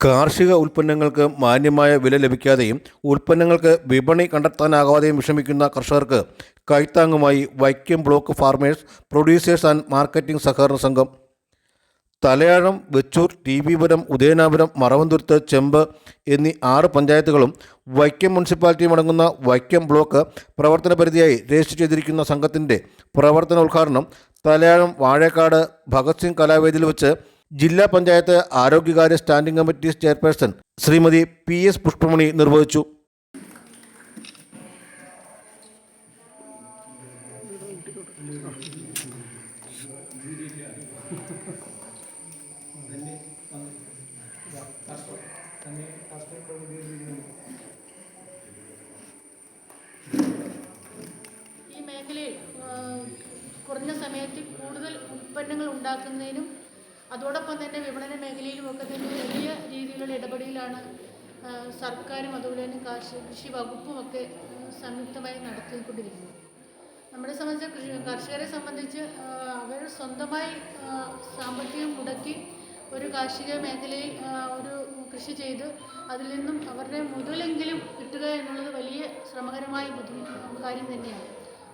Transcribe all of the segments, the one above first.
കാർഷിക ഉൽപ്പന്നങ്ങൾക്ക് മാന്യമായ വില ലഭിക്കാതെയും ഉൽപ്പന്നങ്ങൾക്ക് വിപണി കണ്ടെത്താനാകാതെയും വിഷമിക്കുന്ന കർഷകർക്ക് കൈത്താങ്ങുമായി Vaikom block farmers producers and marketing സഹകരണ സംഘം. തലയാഴം വെച്ചൂർ ടി വി പുരം ഉദയനാപുരം മറവന്തുരുത്ത് ചെമ്പ് എന്നീ ആറ് പഞ്ചായത്തുകളും വൈക്കം മുനിസിപ്പാലിറ്റിയും അടങ്ങുന്ന വൈക്കം ബ്ലോക്ക് പ്രവർത്തന പരിധിയായി രജിസ്റ്റർ ചെയ്തിരിക്കുന്ന സംഘത്തിന്റെ പ്രവർത്തന ഉദ്ഘാടനം തലയാഴം വാഴേക്കാട് ഭഗത് സിംഗ് കലാവേദിയിൽ വെച്ച് ജില്ലാ panchayat ആരോഗ്യകാര്യ standing committee chairperson Shrimati P S Pushpamani നിർവഹിച്ചു. ഈ മേഖലയിൽ കുറഞ്ഞ സമയത്തിൽ കൂടുതൽ ഉൽപ്പന്നങ്ങൾ ഉണ്ടാക്കുന്നതിനും അതോടൊപ്പം തന്നെ വിപണന മേഖലയിലും ഒക്കെ തന്നെ വലിയ രീതിയിലുള്ള ഇടപെടലാണ് സർക്കാരും അതുപോലെ തന്നെ കാർഷിക കൃഷി വകുപ്പും ഒക്കെ സംയുക്തമായി നടത്തിക്കൊണ്ടിരിക്കുന്നത്. നമ്മളെ സംബന്ധിച്ച് കൃഷി കർഷകരെ സംബന്ധിച്ച് അവർ സ്വന്തമായി സാമ്പത്തികം മുടക്കി ഒരു കാർഷിക മേഖലയിൽ ഒരു കൃഷി ചെയ്ത് അതിൽ നിന്നും അവരുടെ മുതലെങ്കിലും കിട്ടുക എന്നുള്ളത് വലിയ ശ്രമകരമായ ബുദ്ധിമുട്ട് കാര്യം തന്നെയാണ്.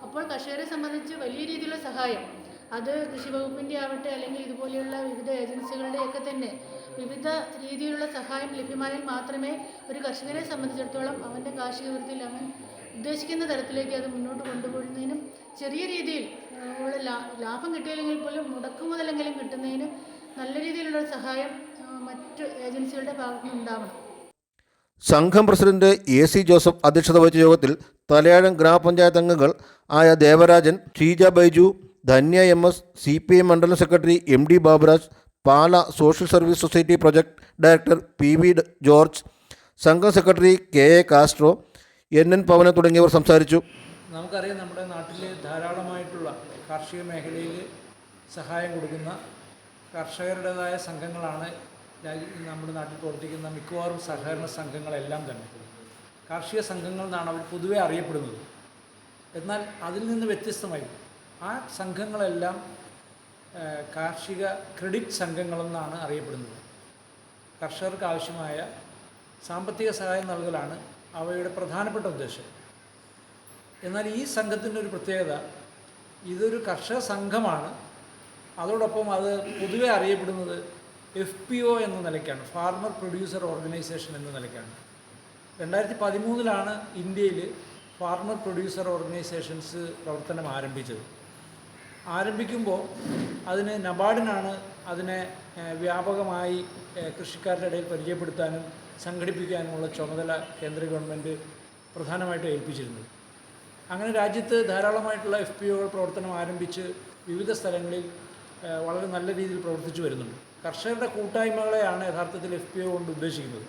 അപ്പോൾ കർഷകരെ സംബന്ധിച്ച് വലിയ രീതിയിലുള്ള സഹായം അത് കൃഷി വകുപ്പിന്റെ ആവട്ടെ അല്ലെങ്കിൽ ഇതുപോലെയുള്ള വിവിധ ഏജൻസികളുടെയൊക്കെ തന്നെ വിവിധ രീതിയിലുള്ള സഹായം ലഭ്യമായാൽ മാത്രമേ ഒരു കർഷകനെ സംബന്ധിച്ചിടത്തോളം അവന്റെ കാർഷിക വൃത്തിയിൽ അവൻ ഉദ്ദേശിക്കുന്ന തരത്തിലേക്ക് അത് മുന്നോട്ട് കൊണ്ടുപോകുന്നതിനും ചെറിയ രീതിയിൽ ഉള്ള ലാഭം കിട്ടിയില്ലെങ്കിൽ പോലും മുടക്കുമുതലെങ്കിലും കിട്ടുന്നതിന് നല്ല രീതിയിലുള്ള സഹായം മറ്റ് ഏജൻസികളുടെ ഭാഗത്തു നിന്നുണ്ടാവണം സംഘം പ്രസിഡന്റ് എ സി ജോസഫ് അധ്യക്ഷത വഹിച്ച യോഗത്തിൽ തലയാഴം ഗ്രാമപഞ്ചായത്ത് അംഗങ്ങൾ ആയ Devarajan Sheeja Baiju Dhanya M S C P M മണ്ഡലം secretary M D Baburaj Pala social service society project director P V George സംഘം secretary K A Castro N N Pavana തുടങ്ങിയവർ സംസാരിച്ചു. നമുക്കറിയാം നമ്മുടെ നാട്ടിൽ ധാരാളമായിട്ടുള്ള കാർഷിക മേഖലയിൽ സഹായം കൊടുക്കുന്ന കർഷകരുടേതായ സംഘങ്ങളാണ് നമ്മുടെ നാട്ടിൽ പ്രവർത്തിക്കുന്ന മിക്കവാറും സഹകരണ സംഘങ്ങളെല്ലാം തന്നെ. കാർഷിക സംഘങ്ങൾ എന്നാണ് അവർ പൊതുവെ അറിയപ്പെടുന്നത്. എന്നാൽ അതിൽ നിന്ന് വ്യത്യസ്തമായി ആ സംഘങ്ങളെല്ലാം കാർഷിക ക്രെഡിറ്റ് സംഘങ്ങളെന്നാണ് അറിയപ്പെടുന്നത്. കർഷകർക്ക് ആവശ്യമായ സാമ്പത്തിക സഹായം നൽകലാണ് അവയുടെ പ്രധാനപ്പെട്ട ഉദ്ദേശം. എന്നാൽ ഈ സംഘത്തിന്റെ ഒരു പ്രത്യേകത ഇതൊരു കർഷക സംഘമാണ്. അതോടൊപ്പം അത് പൊതുവെ അറിയപ്പെടുന്നത് എഫ് പി ഒ എന്ന നിലയ്ക്കാണ് ഫാർമർ പ്രൊഡ്യൂസർ ഓർഗനൈസേഷൻ എന്ന നിലയ്ക്കാണ്. രണ്ടായിരത്തി പതിമൂന്നിലാണ് ഇന്ത്യയിൽ ഫാർമർ പ്രൊഡ്യൂസർ ഓർഗനൈസേഷൻസ് പ്രവർത്തനം ആരംഭിച്ചത്. ആരംഭിക്കുമ്പോൾ അതിന് നബാർഡിനാണ് അതിനെ വ്യാപകമായി കൃഷിക്കാരുടെ ഇടയിൽ പരിചയപ്പെടുത്താനും സംഘടിപ്പിക്കാനുമുള്ള ചുമതല കേന്ദ്ര ഗവൺമെന്റ് പ്രധാനമായിട്ടും ഏൽപ്പിച്ചിരുന്നത്. അങ്ങനെ രാജ്യത്ത് ധാരാളമായിട്ടുള്ള എഫ് പി ഒകൾ പ്രവർത്തനം ആരംഭിച്ച് വിവിധ സ്ഥലങ്ങളിൽ വളരെ നല്ല രീതിയിൽ പ്രവർത്തിച്ചു വരുന്നുണ്ട്. കർഷകരുടെ കൂട്ടായ്മകളെയാണ് യഥാർത്ഥത്തിൽ എഫ് പി ഒ കൊണ്ട് ഉദ്ദേശിക്കുന്നത്.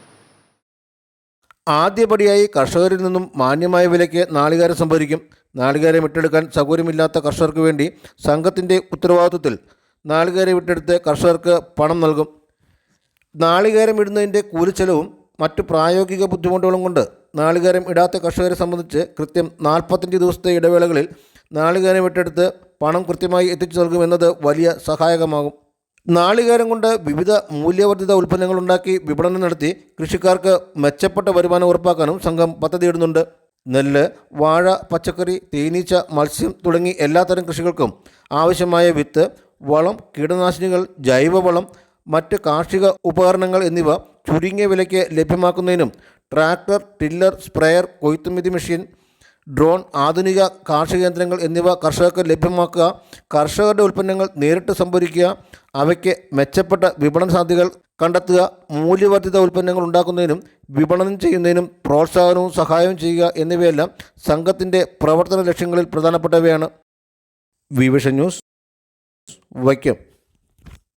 ആദ്യപടിയായി കർഷകരിൽ നിന്നും മാന്യമായ വിലയ്ക്ക് നാളികേരം സംഭരിക്കും. നാളികേരം വിട്ടെടുക്കാൻ സൗകര്യമില്ലാത്ത കർഷകർക്ക് വേണ്ടി സംഘത്തിന്റെ ഉത്തരവാദിത്വത്തിൽ നാളികേരം വിട്ടെടുത്ത് കർഷകർക്ക് പണം നൽകും. നാളികേരം ഇടുന്നതിന്റെ കൂലിച്ചെലവും മറ്റു പ്രായോഗിക ബുദ്ധിമുട്ടുകളും കൊണ്ട് നാളികേരം ഇടാത്ത കർഷകരെ സംബന്ധിച്ച് കൃത്യം നാൽപ്പത്തഞ്ച് ദിവസത്തെ ഇടവേളകളിൽ നാളികേരം വിട്ടെടുത്ത് പണം കൃത്യമായി എത്തിച്ചു നൽകുമെന്നത് വലിയ സഹായകമാകും. നാളികേരം കൊണ്ട് വിവിധ മൂല്യവർദ്ധിത ഉൽപ്പന്നങ്ങൾ ഉണ്ടാക്കി വിപണനം നടത്തി കൃഷിക്കാർക്ക് മെച്ചപ്പെട്ട വരുമാനം ഉറപ്പാക്കാനും സംഘം പദ്ധതിയിടുന്നുണ്ട്. നെല്ല് വാഴ പച്ചക്കറി തേനീച്ച മത്സ്യം തുടങ്ങി എല്ലാത്തരം കൃഷികൾക്കും ആവശ്യമായ വിത്ത് വളം കീടനാശിനികൾ ജൈവവളം മറ്റ് കാർഷിക ഉപകരണങ്ങൾ എന്നിവ ചുരുങ്ങിയ വിലയ്ക്ക് ലഭ്യമാക്കുന്നതിനും ട്രാക്ടർ ടില്ലർ സ്പ്രെയർ കൊയ്ത്തുമിതി മെഷീൻ ഡ്രോൺ ആധുനിക കാർഷിക യന്ത്രങ്ങൾ എന്നിവ കർഷകർക്ക് ലഭ്യമാക്കുക കർഷകരുടെ ഉൽപ്പന്നങ്ങൾ നേരിട്ട് സംഭരിക്കുക അവയ്ക്ക് മെച്ചപ്പെട്ട വിപണന സാധ്യതകൾ കണ്ടെത്തുക മൂല്യവർദ്ധിത ഉൽപ്പന്നങ്ങൾ ഉണ്ടാക്കുന്നതിനും വിപണനം ചെയ്യുന്നതിനും പ്രോത്സാഹനവും സഹായവും ചെയ്യുക എന്നിവയെല്ലാം സംഘത്തിന്റെ പ്രവർത്തന ലക്ഷ്യങ്ങളിൽ പ്രധാനപ്പെട്ടവയാണ്. വിവിഷൻ ന്യൂസ് വൈക്കം.